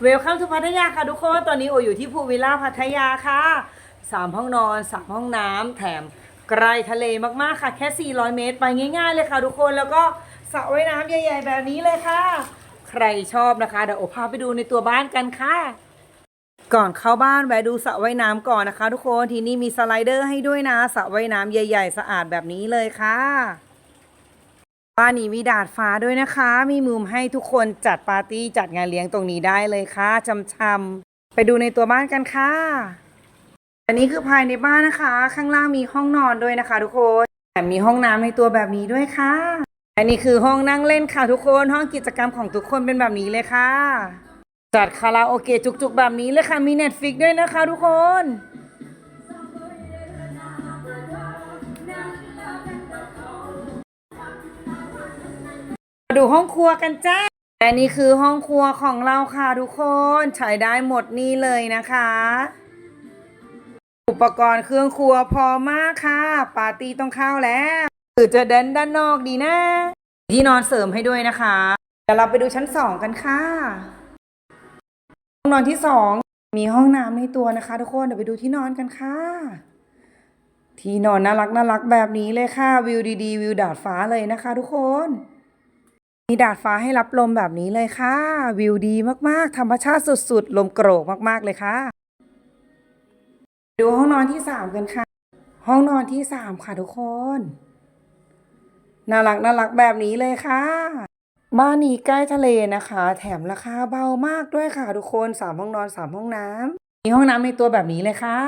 เวลคัมทูพัทยาค่ะทุกคน ตอนนี้โออยู่ที่ภูวิลล่าพัทยาค่ะสามห้องนอนสามห้องน้ำแถมไกลทะเลมากๆค่ะ แค่ 400 เมตร ไปง่าย ๆ เลยค่ะทุกคน แล้วก็สระว่ายน้ำใหญ่ ๆ แบบนี้เลยค่ะ ใครชอบนะคะ เดี๋ยวโอพาไปดูในตัวบ้านกันค่ะ ก่อนเข้าบ้านแวะดูสระว่ายน้ำก่อนนะคะ ทุกคน ที่นี่มีสไลเดอร์ให้ด้วยนะ สระว่ายน้ำใหญ่ ๆ สะอาดแบบนี้เลยค่ะ บ้านนี้มีดาดฟ้าด้วยนะคะ มีมุมให้ทุกคนจัดปาร์ตี้จัดงานเลี้ยงตรงนี้ได้เลยค่ะชำๆไปดูในตัวบ้านกันค่ะ อันนี้คือภายในบ้านนะคะ ข้างล่างมีห้องนอนด้วยนะคะทุกคนแถมมีห้องน้ำในตัวแบบนี้ด้วยค่ะ อันนี้คือห้องนั่งเล่นค่ะทุกคน ห้องกิจกรรมของทุกคนเป็นแบบนี้เลยค่ะ จัดคาราโอเกะจุกๆแบบนี้เลยค่ะ มีเน็ตฟิกด้วยนะคะทุกคน ดูห้องครัวกันจ้าและนี่คือห้องครัวของเราค่ะทุกคนใช้ได้หมดนี่เลยนะคะ อุปกรณ์เครื่องครัวพอมากค่ะ ปาร์ตี้ต้องเข้าแล้วหรือจะเดินด้านนอกดีนะ ที่นอนเสริมให้ด้วยนะคะเดี๋ยวเราไปดูชั้นสองกันค่ะ ห้องนอนที่สองมีห้องน้ำในตัวนะคะ ทุกคนเดี๋ยวไปดูที่นอนกันค่ะ ที่นอนน่ารักน่ารักแบบนี้เลยค่ะวิวดีๆ วิวดาดฟ้าเลยนะคะ ทุกคน มีดาดฟ้าให้รับลมแบบนี้เลยค่ะ วิวดีมากๆ ธรรมชาติสุดๆ ลมโกรกมากๆเลยค่ะ ดูห้องนอนที่สามกันค่ะ ห้องนอนที่สามค่ะทุกคน น่ารักน่ารักแบบนี้เลยค่ะ บ้านนี้ใกล้ทะเลนะคะ แถมราคาเบามากด้วยค่ะทุกคนสามห้องนอนสามห้องน้ำมีห้องน้ำในตัวแบบนี้เลยค่ะ